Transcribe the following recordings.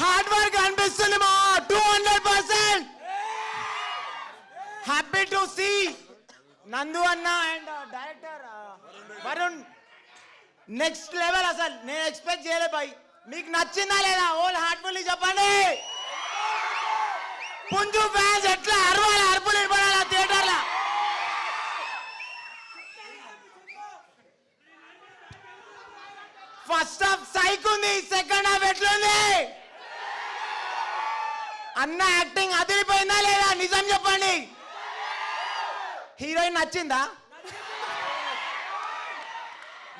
Hard work అనిపిస్తుంది మా two hundred percent happy to see Nandu అన్న and director Varun next level అసలు నేను ఎక్స్పెక్ట్ చేయలే బాయ్. మీకు నచ్చిందా లేదా? ఓల్ హార్ట్ఫుల్లీ చెప్పండి. పుంజు ఫ్యాన్స్ ఎట్లా అరవాలి? అరుపులు ఇవ్వాలి మైక్ ఉంది సెకండ్ హాఫ్ ఎట్లుంది? అన్న యాక్టింగ్ అదిరిపోయిందా లేదా? నిజం చెప్పండి. హీరోయిన్ నచ్చిందా?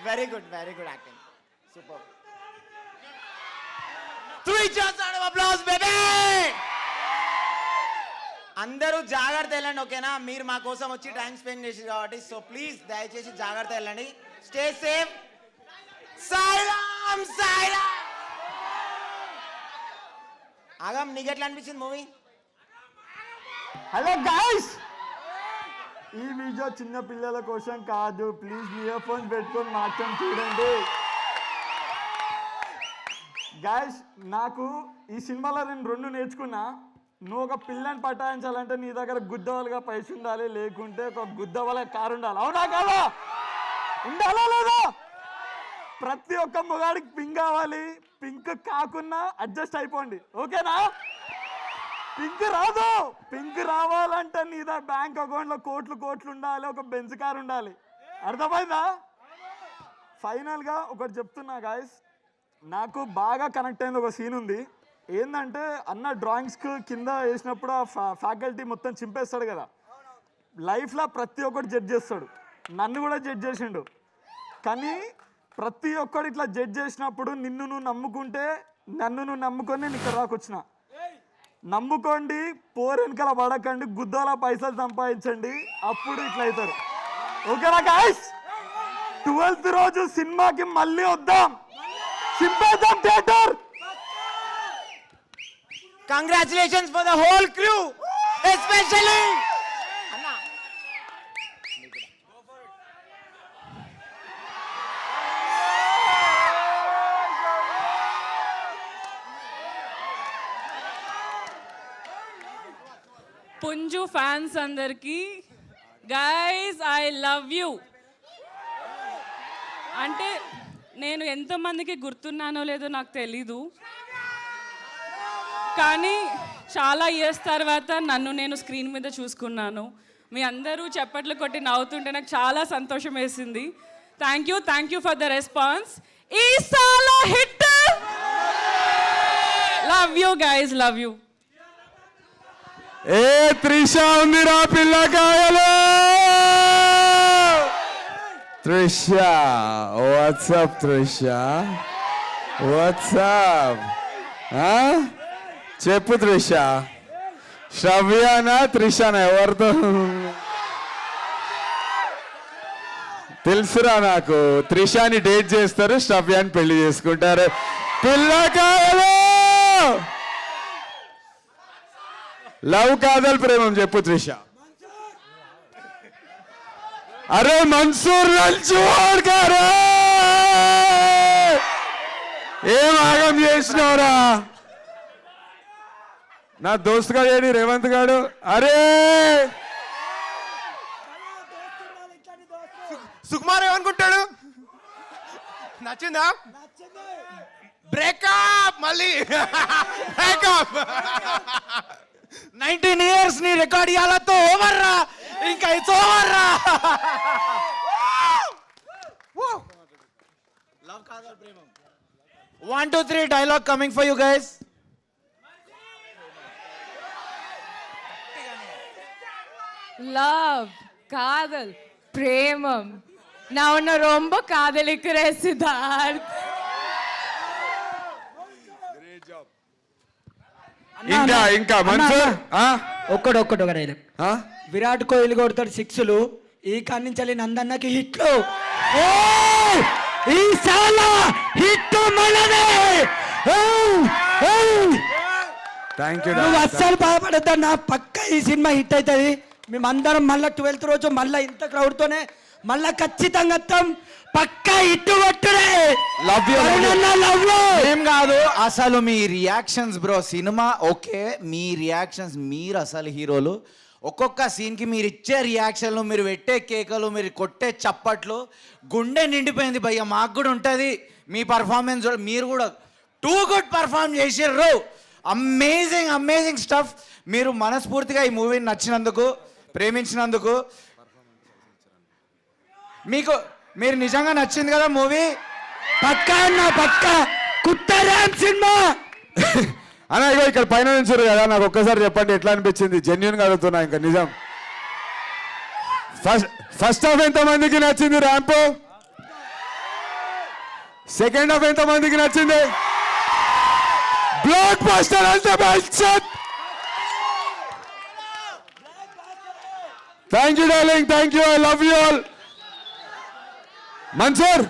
Very good very good acting super three చేస్తాడు అప్లాస్ బేబీ అందరూ జాగ్రత్త వెళ్ళండి ఓకేనా? మీరు మా కోసం వచ్చి టైం స్పెండ్ చేసి కాబట్టి సో ప్లీజ్ దయచేసి జాగ్రత్త వెళ్ళండి. స్టే సేఫ్ సాయిరామ్ ఆగం నీకు ఎట్లా అనిపించింది మూవీ? హలో గాయ్స్ ఈ వీడియో చిన్న పిల్లల కోసం కాదు. ప్లీజ్ ఇయర్ ఫోన్స్ పెట్టుకొని మాత్రం చూడండి. గాయ్స్ నాకు ఈ సినిమాలో నేను రెండు నేర్చుకున్నా. నువ్వు ఒక పిల్లని పటాయించాలంటే నీ దగ్గర గుద్దవలుగా పైసలు ఉండాలి. లేకుంటే ఒక గుద్దవల కారు ఉండాలి. అవునా కాదా? ఉండాలా లేదా? ప్రతి ఒక్క మొగాడికి పింక్ కావాలి. పింక్ కాకున్నా అడ్జస్ట్ అయిపోండి. ఓకేనా? పింక్ రాదు. పింక్ రావాలంటే నీ దా బ్యాంక్ అకౌంట్లో కోట్లు కోట్లు ఉండాలి ఒక బెంచ్ కార్ ఉండాలి. అర్థమైందా? ఫైనల్గా ఒకటి చెప్తున్నా గాయస్ నాకు బాగా కనెక్ట్ అయింది ఒక సీన్ ఉంది. ఏంటంటే అన్న డ్రాయింగ్స్కి కింద వేసినప్పుడు ఆ ఫ్యాకల్టీ మొత్తం చింపేస్తాడు కదా. లైఫ్లో ప్రతి ఒక్కటి జడ్జ్ చేస్తాడు. నన్ను కూడా జడ్జ్ చేసిండు. కానీ ప్రతి ఒక్కడు ఇట్లా జడ్జ్ చేసినప్పుడు నిన్ను నువ్వు నమ్ముకుంటే నన్ను నువ్వు నమ్ముకొని నేను ఇక్కడ రాకొచ్చిన. నమ్ముకోండి పోరు వెనకాల పడకండి గుద్దాల పైసలు సంపాదించండి అప్పుడు ఇట్లా అవుతారు. ఓకేనా గాయస్ ట్వెల్త్ రోజు సినిమాకి మళ్ళీ వద్దాం. సింపేద్దాం theatre! Congratulations for the whole crew especially పుంజు ఫ్యాన్స్ అందరికి. గైస్ ఐ లవ్ యూ అంటే నేను ఎంతమందికి గుర్తున్నానో లేదో నాకు తెలీదు. కానీ చాలా ఇయర్స్ తర్వాత నన్ను నేను స్క్రీన్ మీద చూసుకున్నాను. మీ అందరూ చప్పట్లు కొట్టి నవ్వుతుంటే నాకు చాలా సంతోషం వేసింది. Thank you thank you for the response ఈ సాల hit love you guys love you ఏ త్రిష ఉందిరా పిల్లకాయలు త్రిష వాట్సాప్ త్రిష? వాట్సాప్ చెప్పు త్రిష. శ్రవ్యానా త్రిషనా ఎవరితో? తెలుసురా నాకు త్రిషాని డేట్ చేస్తారు శ్రవ్యాన్ని పెళ్ళి చేసుకుంటారు. పిల్లకాయలు లవ్ కాదల్ ప్రేమం చెప్పు త్రిష. అరే మన్సూర్ లంచోడ్ గారు! ఏం ఆగం చేసినవరా? నా దోస్త్ గాడు ఏడి రేవంత్ గాడు? అరే! సుకుమార్ ఏమనుకుంటాడు? నచ్చిందా? బ్రేకప్ మళ్ళీ. బ్రేకప్ నైన్టీన్ ఇయర్స్ ని రికార్డ్ ఇవ్వాలతో ఓవర్ రా ఇంకా ఇట్స్ ఓవర్ రా one two three dialogue coming for you guys love காதல் பிரேமம் நான் உன்னை ரொம்ப காதலிக்கிறேன் சித்தார்த் ఇంకా ఇంకా మన్సూర్? ఆ? ఒక్కడు ఒక్కడు ఒక డైలాగ్ ఆ? విరాట్ కోహ్లీ కొడతాడు సిక్స్లు. ఈ కన్నించాలి నందన్నకి హిట్లు. ఈ సాల హిట్ మనదే! థ్యాంక్ యూ నువ్వు అస్సలు బాధపడద్దా నా పక్క ఈ సినిమా హిట్ అవుతుంది మేమందరం మళ్ళీ ట్వెల్త్ రోజు మళ్ళీ ఇంత క్రౌడ్తోనే మళ్ళా ఖచ్చితంగా వస్తాం పక్కా ఇట్టు కొట్టుడే. లవ్ యూ ఏం కాదు అసలు మీ రియాక్షన్స్ బ్రో సినిమా ఓకే మీ రియాక్షన్స్ మీరు అసలు హీరోలు. ఒక్కొక్క సీన్కి మీరు ఇచ్చే రియాక్షన్లు మీరు పెట్టే కేకలు మీరు కొట్టే చప్పట్లు గుండె నిండిపోయింది భయ్య మాకు కూడా ఉంటుంది. మీ పర్ఫార్మెన్స్ మీరు కూడా టూ గుడ్ పర్ఫామ్ చేసిర్రు. అమేజింగ్ అమేజింగ్ స్టఫ్ మీరు మనస్ఫూర్తిగా ఈ మూవీని నచ్చినందుకు ప్రేమించినందుకు మీకు మీరు నిజంగా నచ్చింది కదా మూవీ? పక్కా అన్న పక్కా. కుత్తరాం సినిమా. అన్న ఇగో ఇక్కడ పైన నుంచారు కదా నాకు ఒక్కసారి చెప్పండి ఎట్లా అనిపించింది? జెన్యున్గా అడుగుతున్నా ఇంకా నిజం. ఫస్ట్ ఫస్ట్ హాఫ్ ఎంత మందికి నచ్చింది ర్యాంప్ సెకండ్ హాఫ్ ఎంత మందికి నచ్చింది? బ్లాక్ బస్టర్ అంటే thank you darling thank you I love you all Mansoor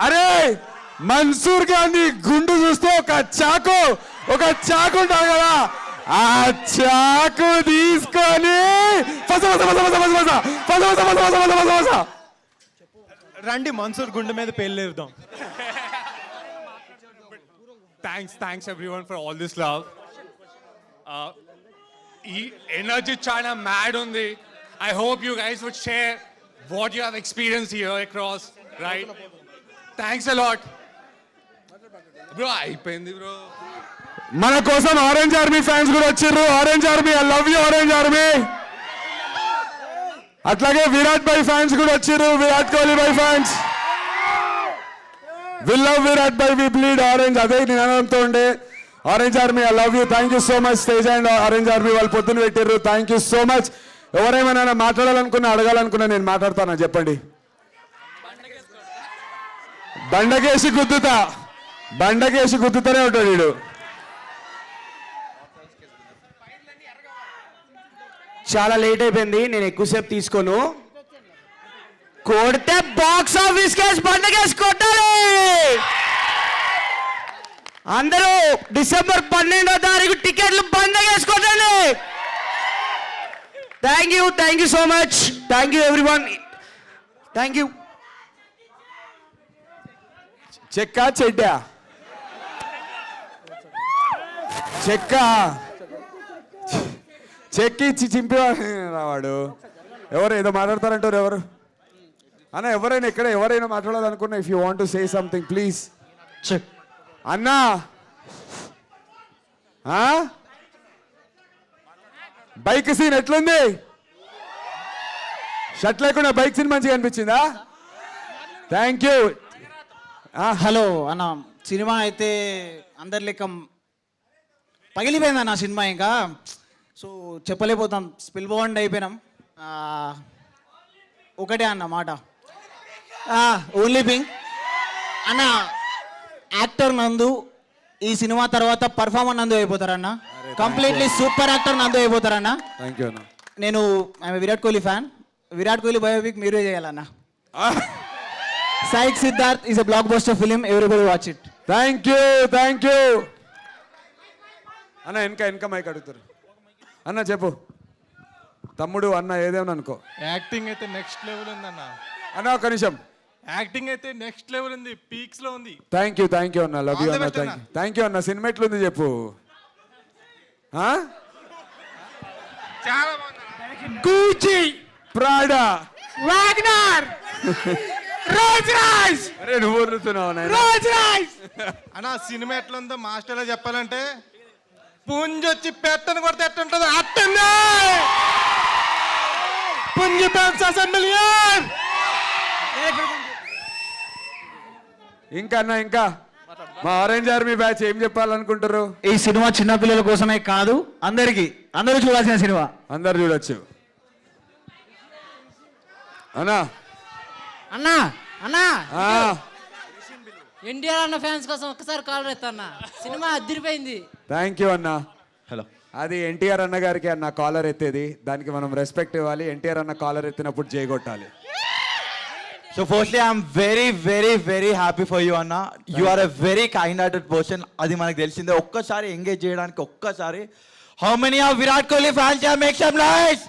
అరే మన్సూర్ గాని గుండు చూస్తే ఒక చాకు ఒక చాకు ఉంటారు కదా ఆ చాకు తీసుకొని రండి మన్సూర్ గుండె మీద పెళ్ళేద్దాం thanks thanks everyone for all this love ఈ ఎనర్జీ చాలా మ్యాడ్ ఉంది I hope you guys would share what you have experienced experience across, right? Thanks a lot. Bro అయిపోయింది బ్రో మన కోసం ఆరెంజ్ ఆర్మీ ఫ్యాన్స్ కూడా వచ్చారు orange army I love you orange army అట్లాగే విరాట్ బై ఫ్యాన్స్ కూడా వచ్చారు విరాట్ కోహ్లీ బై ఫ్యాన్స్ వి లవ్ విరాట్ బై వి బ్లీడ్ ఆరెంజ్ అదే నేను అనడంతో ఉండే orange army I love you thank you so much stage and orange army వాళ్ళు పొద్దున పెట్టారు థ్యాంక్ యూ సో మచ్ ఎవరేమైనా మాట్లాడాలనుకున్నా అడగాలనుకున్నా నేను మాట్లాడతానా చెప్పండి? బండకేసి గుద్దుతా. బండకేసి గుద్దుతూనే ఉంటాడు వీడు. చాలా లేట్ అయిపోయింది నేను ఎక్కువసేపు తీసుకోను. కొడితే బాక్స్ ఆఫీస్ కేసు బండకేసి కొట్టాలి. అందరూ డిసెంబర్ పన్నెండో తారీఖు టికెట్లు పండుగేసి కొట్టండి. Thank you thank you so much thank you everyone thank you చెక్క చెడ్డ? చెక్క? చెక్కి ఇచ్చి చింపేవాడు రావాడు ఎవరు ఏదో మాట్లాడతారంటారు ఎవరు? అన్న ఎవరైనా ఎక్కడ ఎవరైనా మాట్లాడాలనుకున్నా if you want to say something please check. అన్నా! ఆ? బైక్ సీన్ ఎట్లుంది? షర్ట్ లేకుండా బైక్ సీన్ మంచిగా అనిపించిందా? థ్యాంక్ యూ హలో అన్న సినిమా అయితే అందరి లెక్క పగిలిపోయింది అన్న సినిమా ఇంకా. సో చెప్పలేకపోతాం. స్పిల్ బాండ్ అయిపోయినాం. ఒకటే అన్న మాట. ఓన్లీ పింగ్ అన్న యాక్టర్ నందు ఈ సినిమా తర్వాత పర్ఫార్మర్ నందు అయిపోతారన్నా కంప్లీట్లీ సూపర్ యాక్టర్ నందు అయిపోతారన్న. థ్యాంక్ యూ అన్న. నేను I am Virat Kohli fan Virat Kohli biopic మీరే చేయాలన్న. Psych Siddharth is a blockbuster film everybody watch it thank you thank you అన్న వెనక వెనక మైక్ అడుగుతారు. అన్న చెప్పు. తమ్ముడు అన్న ఏదేమని అనుకో. యాక్టింగ్ అయితే నెక్స్ట్ లెవెల్ ఉంది అన్న అన్న ఒక నిమిషం. యాక్టింగ్ అయితే నెక్స్ట్ లెవెల్ ఉంది. పీక్స్లో ఉంది. థ్యాంక్ యూ థ్యాంక్ యూ అన్న. లవ్ యూ అన్న. థ్యాంక్ అన్న. యూ థ్యాంక్ యూ అన్న. సినిమా ఎట్లుంది చెప్పు. Gucci Prada. వాగ్నర్. రోజ్ రాజ్ అరే నువ్వు వదులుతున్నావు నాయన? రోజ్ రాజ్ అన్న సినిమా ఎట్లా ఉందో మాస్టర్లో చెప్పాలంటే పుంజొచ్చి పెట్టను కొడితే ఎట్టుంటుందో అట్టుంది. పుంజి పెంచాల్సిన మిలియన్ ఇంకా అన్న ఇంకా? మా ఆరెంజ్ ఆర్మీ బ్యాచ్ ఏం చెప్పాలనుకుంటారు ఈ సినిమా చిన్న పిల్లల కోసమే కాదు అందరికి అందరూ చూడాల్సిన సినిమా. అందరు చూడొచ్చు. అన్నా. అన్నా అన్నా. ఆ, ఎన్టీఆర్ అన్న ఫ్యాన్స్ కోసం ఒక్కసారి కాల్ అన్న. సినిమా అదిరిపోయింది. థ్యాంక్ యూ అన్న. హలో అది ఎన్టీఆర్ అన్న గారికి అన్న కాలర్ ఎత్తేది. దానికి మనం రెస్పెక్ట్ ఇవ్వాలి. ఎన్టీఆర్ అన్న కాలర్ ఎత్తినప్పుడు చేయగొట్టాలి So firstly, I'm very, very, very happy for you, Anna. You are a very kind-hearted person. అది మనకు తెలిసిందే ఒక్కసారి ఎంగేజ్ చేయడానికి ఒక్కసారి how many are Virat Kohli fans are make some noise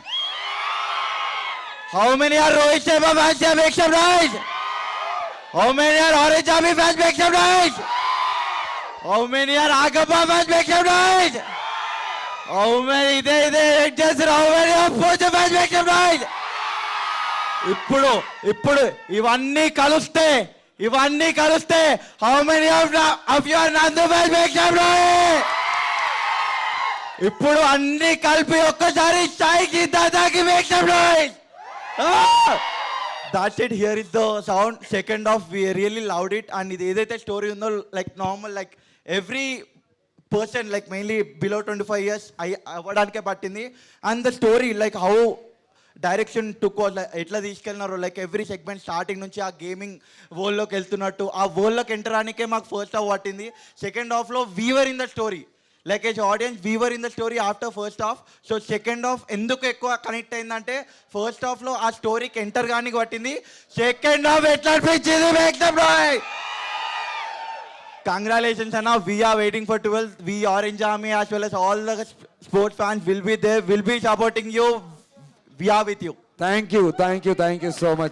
how many are Rohit Sharma fans are make some noise how many are orange army fans make some noise how many are ఆగబ్బా fans make some noise how many ఇదే ఇదే చేస్తారు how many are పోచ fans make some noise ఇప్పుడు ఇప్పుడు ఇవన్నీ కలిస్తే ఇవన్నీ కలిస్తే how many of of your Nandu ఇప్పుడు అన్ని కలిపి ఒక్కసారి స్థాయికి దాదాకి make that's it here is the sound second of we really loud it and ఇది ఏదైతే స్టోరీ ఉందో like normal like every person like mainly below twenty five years అయ్యి అవ్వడానికే పట్టింది. And the story like how direction took ఎట్లా తీసుకెళ్ళినారో like every segment starting నుంచి ఆ గేమింగ్ వరల్డ్లోకి వెళ్తున్నట్టు ఆ వరల్డ్లోకి ఎంటర్ అనికే మాకు ఫస్ట్ హాఫ్ పట్టింది. సెకండ్ హాఫ్లో we were in the story like as audience we were in the story after first half so second half ఎందుకు ఎక్కువ కనెక్ట్ అయిందంటే ఫస్ట్ హాఫ్లో ఆ స్టోరీకి ఎంటర్ కానీ పట్టింది. సెకండ్ హాఫ్ ఎట్లా అనిపించింది మేక్ ద బాయ్ కంగ్రాచులేషన్స్ అన్న. We are waiting for twelfth we orange army as well as all the sports fans will be they will be supporting you We are with you. Thank you, thank you, thank you so much.